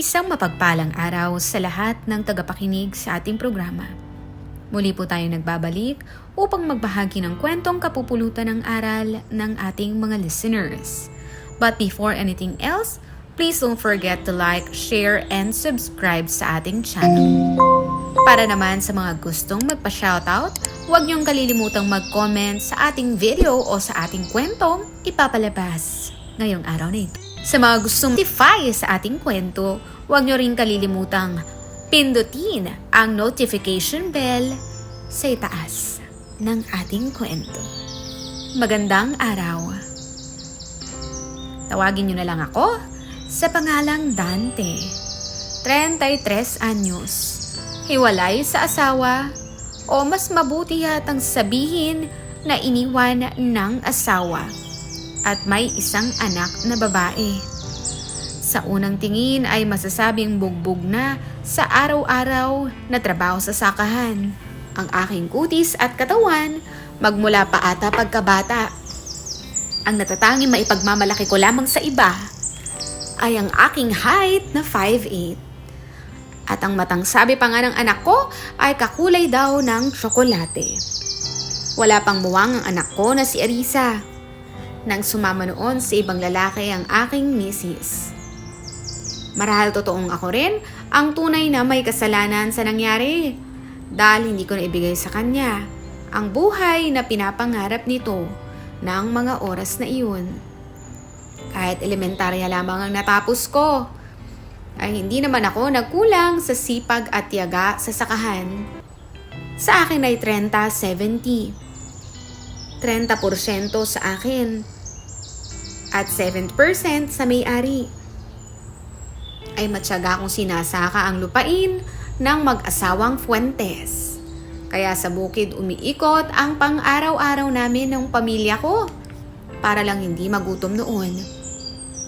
Isang mapagpalang araw sa lahat ng tagapakinig sa ating programa. Muli po tayo nagbabalik upang magbahagi ng kwentong kapupulutan ng aral ng ating mga listeners. But before anything else, please don't forget to like, share, and subscribe sa ating channel. Para naman sa mga gustong magpa-shoutout, huwag niyong kalilimutang mag-comment sa ating video o sa ating kwentong ipapalabas ngayong araw na ito. Sa mga gustong notify sa ating kwento, huwag niyo rin kalilimutang pindutin ang notification bell sa itaas ng ating kwento. Magandang araw! Tawagin niyo na lang ako sa pangalang Dante. 33 anyos. Hiwalay sa asawa o mas mabuti yatang sabihin na iniwan ng asawa at may isang anak na babae. Sa unang tingin ay masasabing bugbog na sa araw-araw na trabaho sa sakahan. Ang aking kutis at katawan magmula pa ata pagkabata. Ang natatanging maipagmamalaki ko lamang sa iba ay ang aking height na 5'8". At ang matang sabi pa nga ng anak ko ay kakulay daw ng tsokolate. Wala pang muwang ang anak ko na si Arisa. Nang sumama noon sa ibang lalaki ang aking misis. Marahal totoong ako rin ang tunay na may kasalanan sa nangyari. Dahil hindi ko na ibigay sa kanya ang buhay na pinapangarap nito ng mga oras na iyon. Kahit elementarya lamang ang natapos ko, ay hindi naman ako nagkulang sa sipag at tiyaga sa sakahan. Sa akin ay 30-70. 30% sa akin at 7% sa may-ari. Ay matyaga kong sinasaka ang lupain ng mag-asawang Fuentes. Kaya sa bukid umiikot ang pang-araw-araw namin ng pamilya ko para lang hindi magutom noon.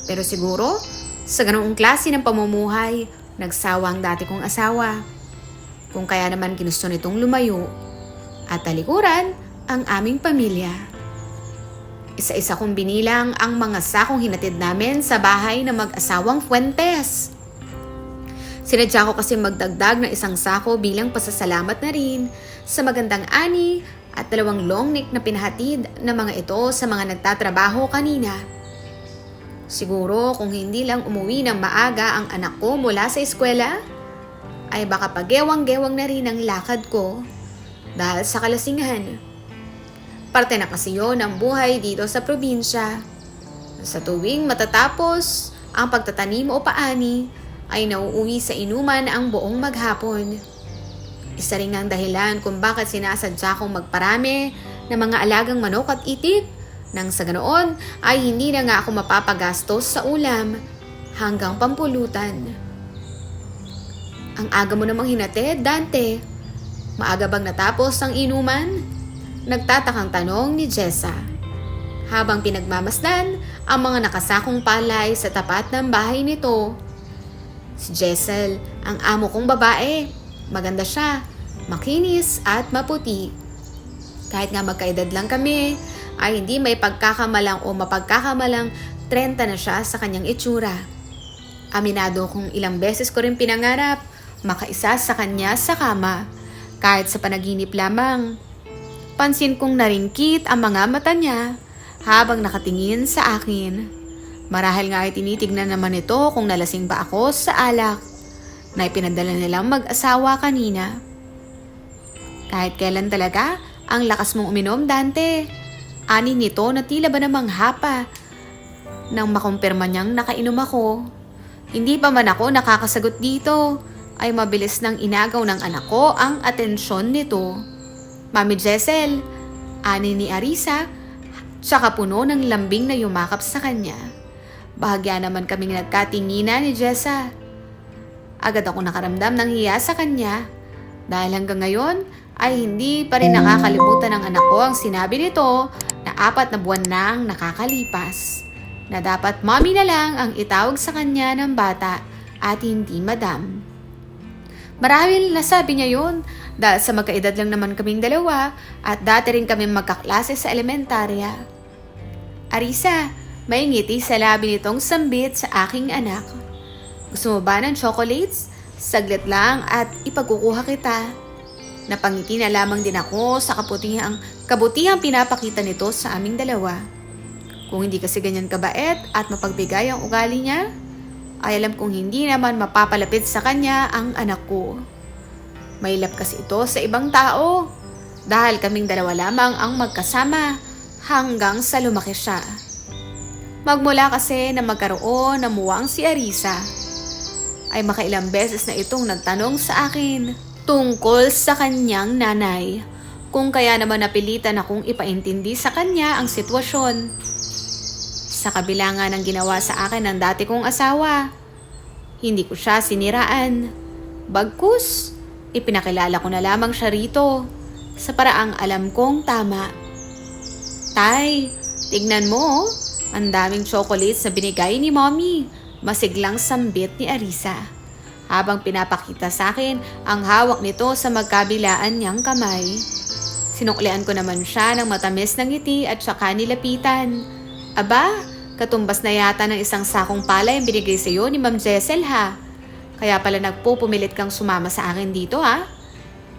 Pero siguro, sa ganoong klase ng pamumuhay, nagsawa ang dati kong asawa. Kung kaya naman ginusto nitong lumayo at talikuran ang aming pamilya. Isa-isa kong binilang ang mga sakong hinatid namin sa bahay ng mag-asawang Fuentes. Sinadya ko kasi magdagdag ng isang sako bilang pasasalamat na rin sa magandang ani at dalawang long neck na pinahatid ng mga ito sa mga nagtatrabaho kanina. Siguro kung hindi lang umuwi ng maaga ang anak ko mula sa eskwela, ay baka pagewang-gewang na rin ang lakad ko dahil sa kalasingan. Parte na kasi yon ng buhay dito sa probinsya. Sa tuwing matatapos ang pagtatanim o paani, ay nauuwi sa inuman ang buong maghapon. Isa rin ang dahilan kung bakit sinasadya kong magparami ng mga alagang manok at itik nang sa ganoon ay hindi na nga ako mapapagastos sa ulam hanggang pampulutan. Ang aga mo namang hinatid, Dante. Maaga bang natapos ang inuman? Nagtatakang tanong ni Jessa. Habang pinagmamasdan ang mga nakasakong palay sa tapat ng bahay nito. Si Jessel, ang amo kong babae. Maganda siya, makinis at maputi. Kahit nga magkaedad lang kami, ay hindi may pagkakamalang o mapagkakamalang 30 na siya sa kanyang itsura. Aminado kong ilang beses ko rin pinangarap makaisa sa kanya sa kama, kahit sa panaginip lamang. Pansin kong naringkit ang mga mata niya habang nakatingin sa akin. Marahil nga ay tinitignan naman ito kung nalasing ba ako sa alak na ipinadala nilang mag-asawa kanina. Kahit kailan talaga, ang lakas mong uminom, Dante. Ani nito na tila ba namang hapa. Nang makumpirma niyang nakainom ako. Hindi pa man ako nakakasagot dito, ay mabilis nang inagaw ng anak ko ang atensyon nito. Mami Jessel, ani ni Arisa, tsaka puno ng lambing na yumakap sa kanya. Bahagya naman kaming nagkatinginan ni Jessa. Agad ako nakaramdam ng hiya sa kanya dahil hanggang ngayon ay hindi pa rin nakakalimutan ng anak ko ang sinabi nito na apat na buwan nang nakakalipas na dapat mommy na lang ang itawag sa kanya ng bata at hindi madam. Marahil nasabi niya yun dahil sa magkaedad lang naman kaming dalawa at dati rin kami magkaklase sa elementarya. Arisa, may ngiti sa labi nitong sambit sa aking anak. Gusto mo ba ng chocolates? Saglit lang at ipagkukuha kita. Napangiti na lamang din ako sa kabutihang, kabutihang pinapakita nito sa aming dalawa. Kung hindi kasi ganyan kabait at mapagbigay ang ugali niya, ay alam kong hindi naman mapapalapit sa kanya ang anak ko. Love kasi ito sa ibang tao dahil kaming dalawa lamang ang magkasama hanggang sa lumaki siya. Magmula kasi na magkaroon ng muwang si Arisa, ay makailang beses na itong nagtanong sa akin tungkol sa kanyang nanay. Kung kaya naman napilitan akong ipaintindi sa kanya ang sitwasyon. Sa kabila nga ng ginawa sa akin ng dati kong asawa, hindi ko siya siniraan. Bagkus, ipinakilala ko na lamang siya rito sa paraang alam kong tama. Tay, tignan mo, oh. ang daming chocolates na binigay ni mommy. Masiglang sambit ni Arisa. Habang pinapakita sa akin ang hawak nito sa magkabilaan niyang kamay. Sinuklian ko naman siya ng matamis ng ngiti at saka nilapitan. Aba, katumbas na yata ng isang sakong palay ang binigay sa iyo ni Ma'am Jessel ha. Kaya pala nagpupumilit kang sumama sa akin dito ha.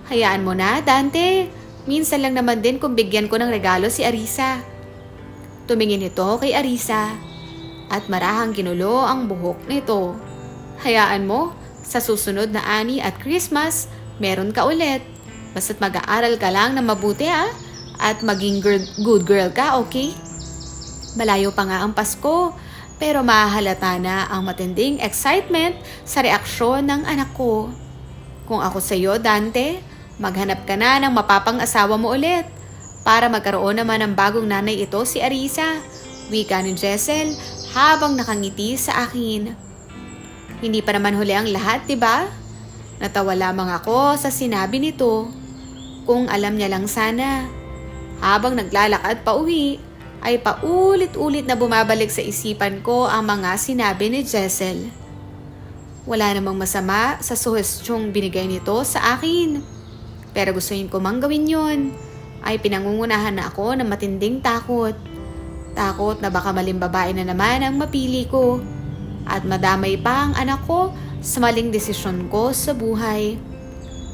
Hayaan mo na, Dante. Minsan lang naman din kung bigyan ko ng regalo si Arisa. Tumingin ito kay Arisa at marahang ginulo ang buhok nito. Hayaan mo, sa susunod na ani at Christmas, meron ka ulit. Basta't mag-aaral ka lang na mabuti ha at maging girl, good girl ka, okay? Malayo pa nga ang Pasko, pero mahalata na ang matinding excitement sa reaksyon ng anak ko. Kung ako sa iyo, Dante, maghanap ka na ng mapapang-asawa mo ulit para magkaroon naman ng bagong nanay ito si Arisa. Wika ni Jessel habang nakangiti sa akin. Hindi pa naman huli ang lahat, di ba? Natawa lamang ako sa sinabi nito. Kung alam niya lang sana. Habang naglalakad pa uwi, ay paulit-ulit na bumabalik sa isipan ko ang mga sinabi ni Jessel. Wala namang masama sa suhestyong binigay nito sa akin. Pero gustuin ko mang gawin yon ay pinangungunahan na ako ng matinding takot. Takot na baka maling babae na naman ang mapili ko at madamay pa ang anak ko sa maling desisyon ko sa buhay.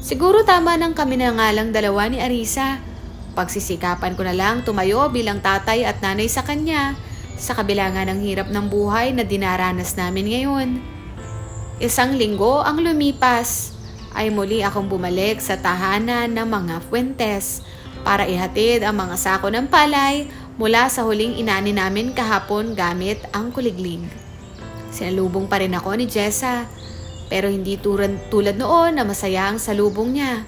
Siguro tama nang kami na nga dalawa ni Arisa. Pagsisikapan ko na lang tumayo bilang tatay at nanay sa kanya sa kabila nga ng hirap ng buhay na dinaranas namin ngayon. Isang linggo ang lumipas ay muli akong bumalik sa tahanan ng mga Fuentes para ihatid ang mga sako ng palay mula sa huling inani namin kahapon gamit ang kuliglig. Sinalubong pa rin ako ni Jessa pero hindi tulad noon na masaya ang salubong niya.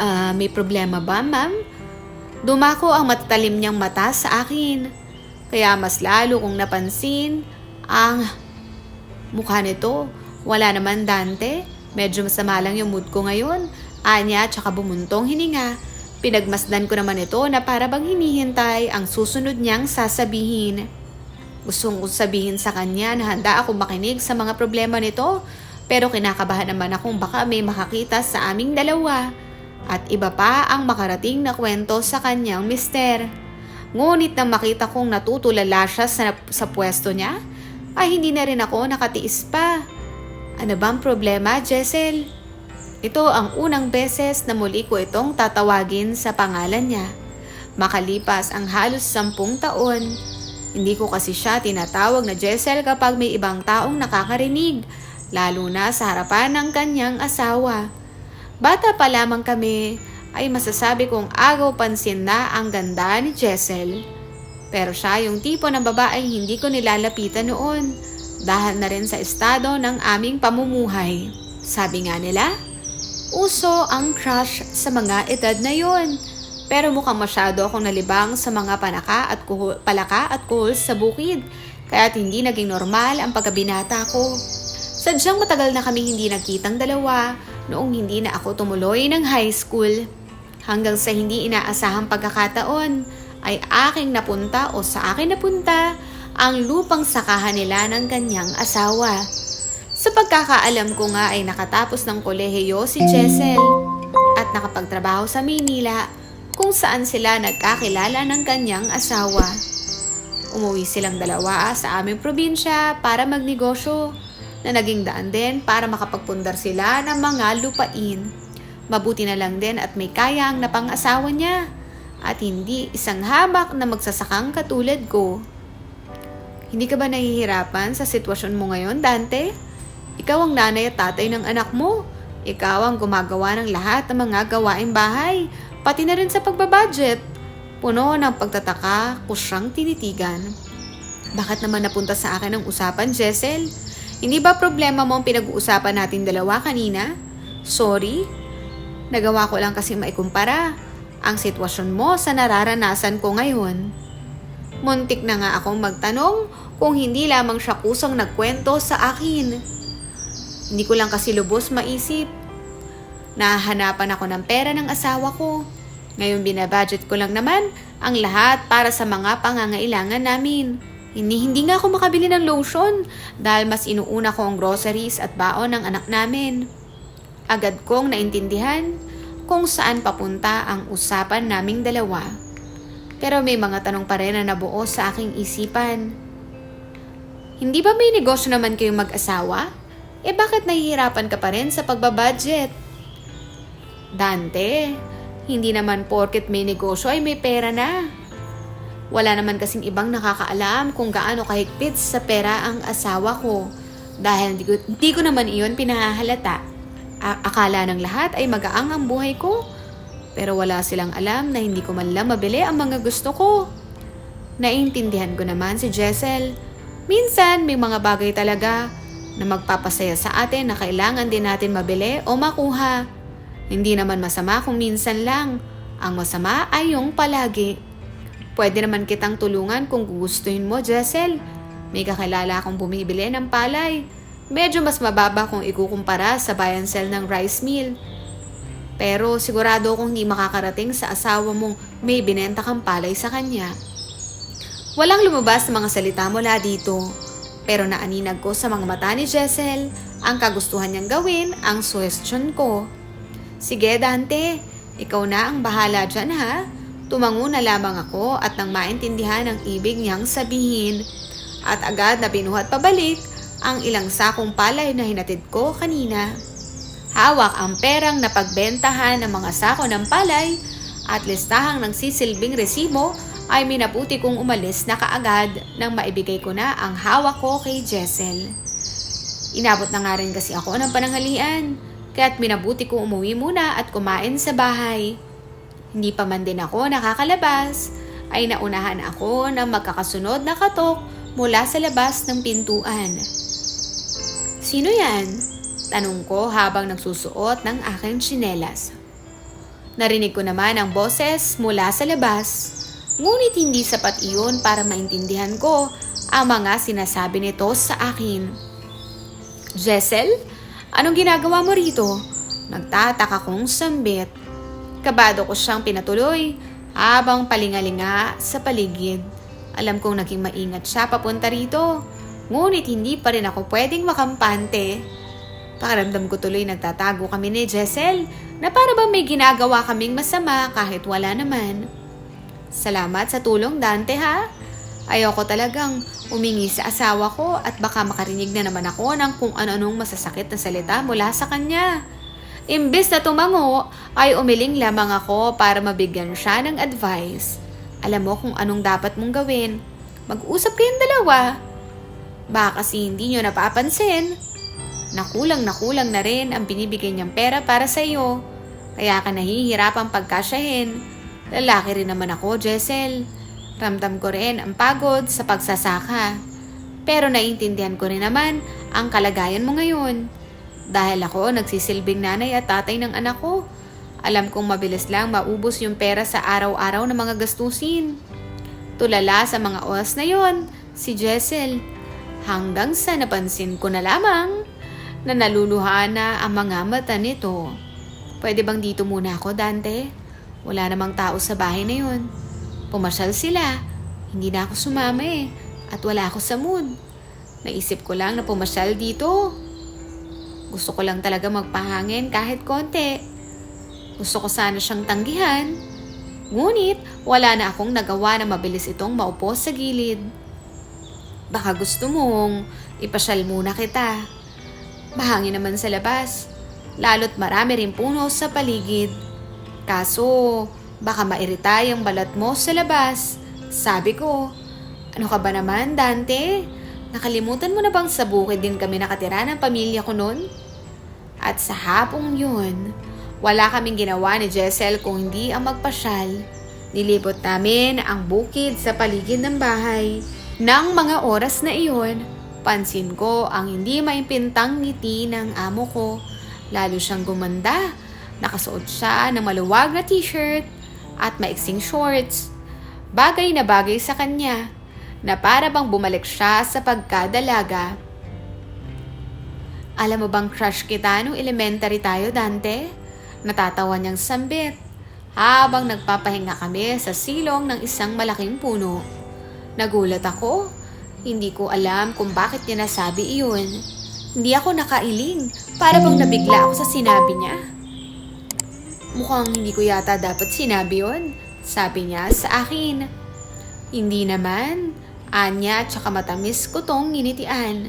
Ah, may problema ba, ma'am? Dumako ang matatalim niyang mata sa akin. Kaya mas lalo kong napansin ang mukha nito. Wala naman Dante. Medyo masama lang yung mood ko ngayon. Anya tsaka bumuntong hininga. Pinagmasdan ko naman ito na para bang hinihintay ang susunod niyang sasabihin. Gusto kong sabihin sa kanya na handa akong makinig sa mga problema nito pero kinakabahan naman akong baka may makakita sa aming dalawa at iba pa ang makarating na kwento sa kanyang mister. Ngunit nang makita kong natutulala siya sa, sa pwesto niya, ay hindi na rin ako nakatiis pa. Ano bang problema, Jessel? Ito ang unang beses na muli ko itong tatawagin sa pangalan niya. Makalipas ang halos sampung taon, hindi ko kasi siya tinatawag na Jessel kapag may ibang taong nakakarinig, lalo na sa harapan ng kanyang asawa. Bata pa lamang kami, ay masasabi kong agaw pansin na ang ganda ni Jessel. Pero siya yung tipo ng babae hindi ko nilalapitan noon dahil na rin sa estado ng aming pamumuhay. Sabi nga nila, uso ang crush sa mga edad na yon. Pero mukhang masyado akong nalibang sa mga panaka at kuhol, palaka at kuhol sa bukid, kaya't hindi naging normal ang pagkabinata ko. Sadyang matagal na kami hindi nagkitang dalawa noong hindi na ako tumuloy ng high school. Hanggang sa hindi inaasahang pagkakataon ay aking napunta o sa akin napunta ang lupang sakahan nila ng kanyang asawa. Sa pagkakaalam ko nga ay nakatapos ng kolehiyo si Jessel at nakapagtrabaho sa Maynila kung saan sila nagkakilala ng kanyang asawa. Umuwi silang dalawa sa aming probinsya para magnegosyo. Na naging daan din para makapagpundar sila ng mga lupain. Mabuti na lang din at may kayang na pang-asawa niya at hindi isang hamak na magsasakang katulad ko. Hindi ka ba nahihirapan sa sitwasyon mo ngayon, Dante? Ikaw ang nanay at tatay ng anak mo. Ikaw ang gumagawa ng lahat ng mga gawaing bahay, pati na rin sa pagbabudget. Puno ng pagtataka ko siyang tinitigan. Bakit naman napunta sa akin ang usapan, Jessel? Hindi ba problema mo ang pinag-uusapan natin dalawa kanina? Sorry? Nagawa ko lang kasi maikumpara ang sitwasyon mo sa nararanasan ko ngayon. Muntik na nga akong magtanong kung hindi lamang siya kusang nagkwento sa akin. Hindi ko lang kasi lubos maisip. Nahahanapan ako ng pera ng asawa ko. Ngayon binabudget ko lang naman ang lahat para sa mga pangangailangan namin. Hindi, hindi nga ako makabili ng lotion dahil mas inuuna ko ang groceries at baon ng anak namin. Agad kong naintindihan kung saan papunta ang usapan naming dalawa. Pero may mga tanong pa rin na nabuo sa aking isipan. Hindi ba may negosyo naman kayong mag-asawa? Eh bakit nahihirapan ka pa rin sa pagbabudget? Dante, hindi naman porket may negosyo ay may pera na. Wala naman kasing ibang nakakaalam kung gaano kahigpit sa pera ang asawa ko. Dahil hindi ko, hindi ko naman iyon pinahahalata. A- akala ng lahat ay magaang ang buhay ko. Pero wala silang alam na hindi ko man lang mabili ang mga gusto ko. Naiintindihan ko naman si Jessel. Minsan may mga bagay talaga na magpapasaya sa atin na kailangan din natin mabili o makuha. Hindi naman masama kung minsan lang. Ang masama ay yung palagi. Pwede naman kitang tulungan kung gugustuhin mo, Jessel. May kakilala akong bumibili ng palay. Medyo mas mababa kung ikukumpara sa buy and sell ng rice mill. Pero sigurado akong hindi makakarating sa asawa mong may binenta kang palay sa kanya. Walang lumabas na mga salita mula dito. Pero naaninag ko sa mga mata ni Jessel ang kagustuhan niyang gawin ang suwestyon ko. Sige Dante, ikaw na ang bahala dyan ha. Tumango na lamang ako at nang maintindihan ang ibig niyang sabihin. At agad na binuhat pabalik ang ilang sakong palay na hinatid ko kanina. Hawak ang perang napagbentahan ng mga sako ng palay at listahang ng sisilbing resibo ay minabuti kong umalis na kaagad nang maibigay ko na ang hawak ko kay Jessel. Inabot na nga rin kasi ako ng pananghalian, kaya't minabuti kong umuwi muna at kumain sa bahay. Hindi pa man din ako nakakalabas, ay naunahan ako ng magkakasunod na katok mula sa labas ng pintuan. Sino yan? Tanong ko habang nagsusuot ng aking tsinelas. Narinig ko naman ang boses mula sa labas. Ngunit hindi sapat iyon para maintindihan ko ang mga sinasabi nito sa akin. Jessel, anong ginagawa mo rito? Nagtataka kong sambit. Kabado ko siyang pinatuloy habang palingalinga sa paligid. Alam kong naging maingat siya papunta rito. Ngunit hindi pa rin ako pwedeng makampante. Pakiramdam ko tuloy nagtatago kami ni Jessel na para bang may ginagawa kaming masama kahit wala naman. Salamat sa tulong Dante ha. Ayoko talagang umingi sa asawa ko at baka makarinig na naman ako ng kung ano-anong masasakit na salita mula sa kanya. Imbes na tumango, ay umiling lamang ako para mabigyan siya ng advice. Alam mo kung anong dapat mong gawin. Mag-usap kayong dalawa. Baka kasi hindi nyo napapansin. Nakulang na kulang na rin ang binibigay niyang pera para sa iyo. Kaya ka nahihirapang pagkasyahin. Lalaki rin naman ako, Jessel. Ramdam ko rin ang pagod sa pagsasaka. Pero naiintindihan ko rin naman ang kalagayan mo ngayon. Dahil ako nagsisilbing nanay at tatay ng anak ko. Alam kong mabilis lang maubos yung pera sa araw-araw ng mga gastusin. Tulala sa mga oras na yon, si Jessel. Hanggang sa napansin ko na lamang na naluluha na ang mga mata nito. Pwede bang dito muna ako, Dante? Wala namang tao sa bahay na yon. Pumasyal sila. Hindi na ako sumama eh. At wala ako sa mood. Naisip ko lang na pumasyal dito. Gusto ko lang talaga magpahangin kahit konti. Gusto ko sana siyang tanggihan. Ngunit wala na akong nagawa na mabilis itong maupo sa gilid. Baka gusto mong ipasyal muna kita. Mahangin naman sa labas. Lalo't marami rin puno sa paligid. Kaso, baka mairita yung balat mo sa labas. Sabi ko, ano ka ba naman, Dante? Nakalimutan mo na bang sa bukid din kami nakatira ng pamilya ko noon? At sa hapong yun, wala kaming ginawa ni Jessel kung hindi ang magpasyal. Nilibot namin ang bukid sa paligid ng bahay. Nang mga oras na iyon, pansin ko ang hindi maimpintang ngiti ng amo ko. Lalo siyang gumanda. Nakasuot siya ng maluwag na t-shirt at maiksing shorts. Bagay na bagay sa kanya na para bang bumalik siya sa pagkadalaga. Alam mo bang crush kita nung elementary tayo, Dante? Natatawa niyang sambit habang nagpapahinga kami sa silong ng isang malaking puno. Nagulat ako. Hindi ko alam kung bakit niya nasabi iyon. Hindi ako nakailing. Para bang nabigla ako sa sinabi niya. Mukhang hindi ko yata dapat sinabi yon. Sabi niya sa akin. Hindi naman. Anya tsaka matamis ko tong nginitian.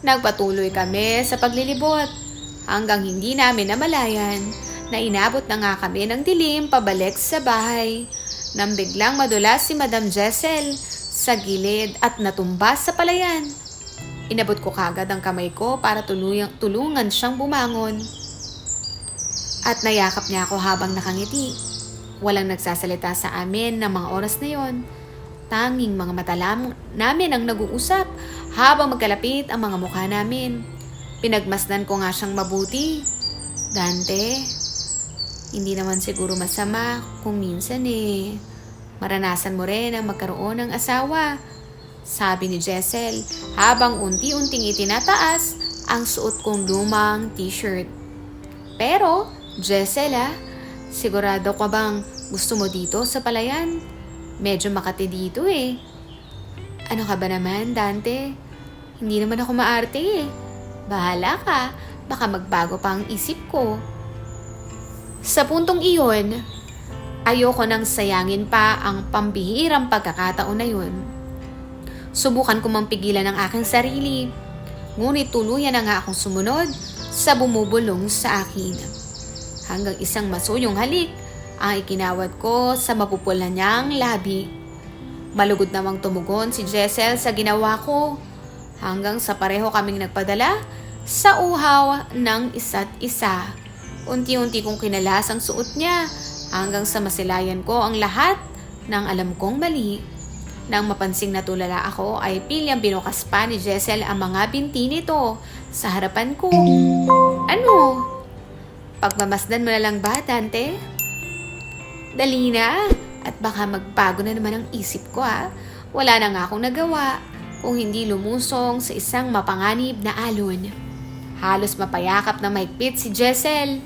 Nagpatuloy kami sa paglilibot hanggang hindi namin namalayan na inabot na nga kami ng dilim pabalik sa bahay. Nang biglang madulas si Madam Jessel sa gilid at natumba sa palayan. Inabot ko kagad ang kamay ko para tuluyang, tulungan siyang bumangon. At nayakap niya ako habang nakangiti. Walang nagsasalita sa amin ng mga oras na yon. Tanging mga mata namin ang nag-uusap habang magkalapit ang mga mukha namin. Pinagmasdan ko nga siyang mabuti. Dante, hindi naman siguro masama kung minsan eh, maranasan mo rin ang magkaroon ng asawa. Sabi ni Jessel habang unti-unting itinataas ang suot kong lumang t-shirt. Pero, Jessel ah, sigurado ka bang gusto mo dito sa palayan? Medyo makati dito eh. Ano ka ba naman, Dante? Hindi naman ako maarte eh. Bahala ka, baka magbago pa ang isip ko. Sa puntong iyon, ayoko nang sayangin pa ang pambihirang pagkakataon na yun. Subukan ko mang pigilan ang aking sarili, ngunit tuluyan na nga akong sumunod sa bumubulong sa akin. Hanggang isang masuyong halik ang ikinawad ko sa mapupula niyang labi. Malugod namang tumugon si Jessel sa ginawa ko hanggang sa pareho kaming nagpadala sa uhaw ng isa't isa. Unti-unti kong kinalas ang suot niya hanggang sa masilayan ko ang lahat ng alam kong mali. Nang mapansing natulala ako ay pilyang binukas pa ni Jessel ang mga binti nito sa harapan ko. Ano? Pagmamasdan mo na lang ba, Dante? Dali na. At baka magbago na naman ang isip ko ha. Wala na nga akong nagawa kung hindi lumusong sa isang mapanganib na alon. Halos mapayakap na mahigpit si Jessel.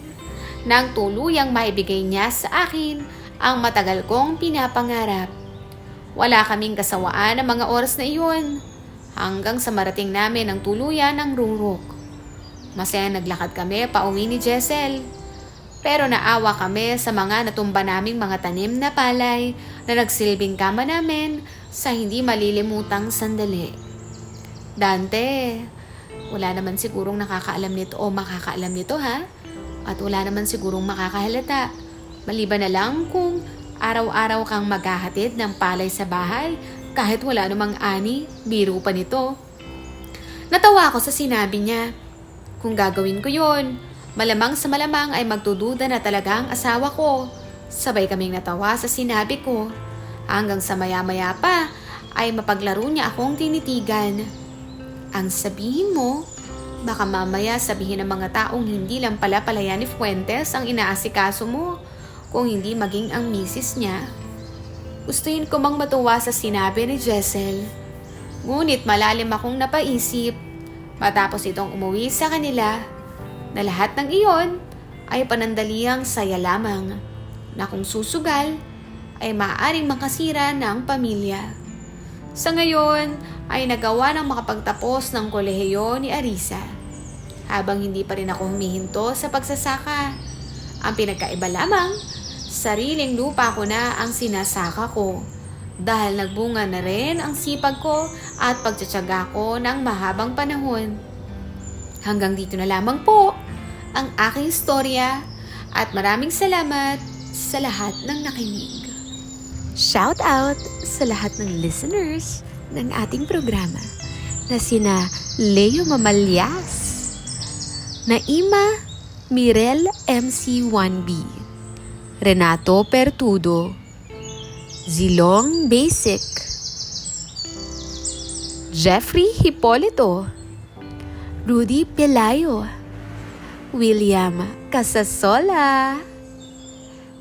Nang tuluyang maibigay niya sa akin ang matagal kong pinapangarap. Wala kaming kasawaan ng mga oras na iyon hanggang sa marating namin ang tuluyan ng rurok. Masaya naglakad kami pauwi ni Jessel. Pero naawa kami sa mga natumba naming mga tanim na palay na nagsilbing kama namin sa hindi malilimutang sandali. Dante, wala naman sigurong nakakaalam nito o makakaalam nito ha? At wala naman sigurong makakahalata. Maliban na lang kung araw-araw kang maghahatid ng palay sa bahay kahit wala namang ani, biro pa nito. Natawa ako sa sinabi niya. Kung gagawin ko yon, malamang sa malamang ay magdududa na talaga ang asawa ko. Sabay kaming natawa sa sinabi ko. Hanggang sa maya-maya pa ay mapaglaro niya akong tinitigan. Ang sabihin mo, baka mamaya sabihin ng mga taong hindi lang pala palayan ni Fuentes ang inaasikaso mo kung hindi maging ang misis niya. Gustuin ko mang matuwa sa sinabi ni Jessel. Ngunit malalim akong napaisip matapos itong umuwi sa kanila na lahat ng iyon ay panandaliang saya lamang na kung susugal ay maaaring makasira ng pamilya. Sa ngayon ay nagawa ng makapagtapos ng kolehiyo ni Arisa. Habang hindi pa rin ako humihinto sa pagsasaka, ang pinagkaiba lamang, sariling lupa ko na ang sinasaka ko. Dahil nagbunga na rin ang sipag ko at pagtsatsaga ko ng mahabang panahon. Hanggang dito na lamang po ang aking istorya at maraming salamat sa lahat ng nakinig. Shout out sa lahat ng listeners ng ating programa na sina Leo Mamalyas, Naima Mirel MC1B, Renato Pertudo, Zilong Basic, Jeffrey Hipolito, Rudy Pelayo, William Casasola,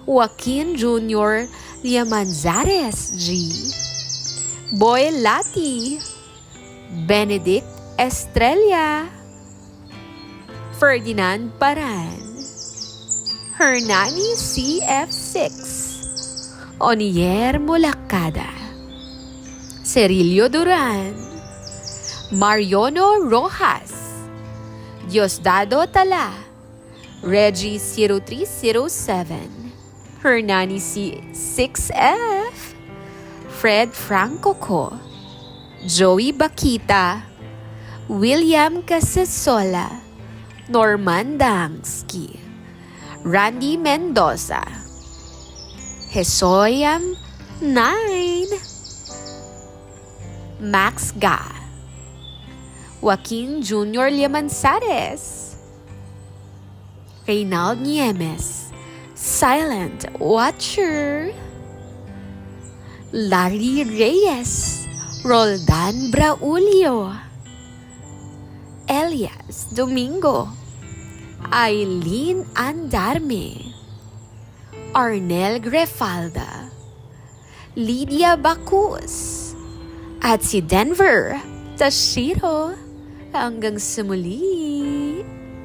Joaquin Jr. Liamanzares G, Boy Lati, Benedict Estrella, Ferdinand Paran, Hernani CF6, Onier Molacada, Cerilio Duran, Mariono Rojas, Diosdado Tala, Reggie 0307, Hernani C6F, Fred Franco Co, Joey Bakita, William Casasola, Norman Dangsky, Randy Mendoza, Hesoyam 9, Max Ga, Joaquin Jr. Liamanzares, Reynald Niemes, Silent Watcher, Larry Reyes, Roldan Braulio, Elias Domingo, Eileen Andarme, Arnel Grefalda, Lydia Bacus, at si Denver Tashiro. Hanggang sa muli.